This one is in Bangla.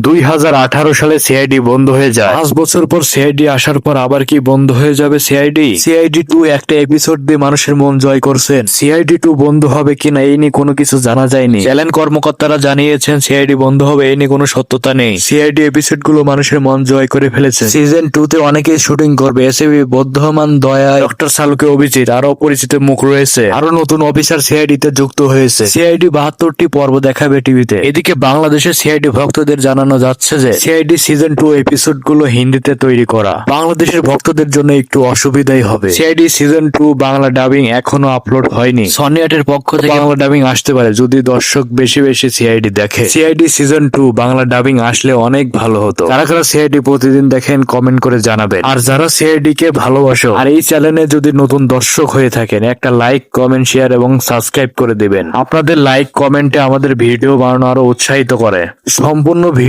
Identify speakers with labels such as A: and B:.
A: দুই হাজার আঠারো সালে সিআইডি বন্ধ হয়ে যায় পাঁচ বছর পর সিআইডি আসার পর আবার কি বন্ধ হয়ে যাবে সিআইডি সিআইডি টু একটা এপিসোড দিয়ে মানুষের মন জয় করছেন সিআইডি টু বন্ধ হবে কিনা এই নিয়ে কোনো কিছু জানা যায়নি চ্যানেল কর্মকর্তারা জানিয়েছেন সিআইডি বন্ধ হবে এই নিয়ে কোনো সত্যতা নেই সিআইডি এপিসোডগুলো মানুষের মন জয় করে ফেলেছে সিজন টু তে অনেকেই শুটিং করবে এসএবি বদ্ধমান দয়া ডক্টর সালুকে অভিজিৎ আরও পরিচিত মুখ রয়েছে আরও নতুন অফিসার সিআইডি তে যুক্ত হয়েছে সিআইডি বাহাত্তরটি পর্ব দেখাবে টিভিতে এদিকে বাংলাদেশের সিআইডি ভক্তদের জানানো যাচ্ছে যে সিআইডি সিজন টু এপিসোডগুলো হিন্দিতে তৈরি করা। বাংলাদেশের ভক্তদের জন্য একটু অসুবিধাই হবে। CID season two Bangla dubbing এখনও আপলোড হয়নি। সনি আটের পক্ষ থেকে বাংলা ডাবিং আসতে পারে যদি দর্শক বেশি বেশি সিআইডি দেখে। CID season two Bangla dubbing আসলে অনেক ভালো হতো। কারা কারা সিআইডি প্রতিদিন দেখেন কমেন্ট করে জানাবেন। আর যারা সিআইডি কে ভালোবাসো আর এই চ্যানেলে যদি নতুন দর্শক হয়ে থাকেন একটা লাইক কমেন্ট শেয়ার এবং সাবস্ক্রাইব করে দিবেন। আপনাদের লাইক কমেন্টে আমাদের ভিডিও বানানো আরও উৎসাহিত করে। সম্পূর্ণ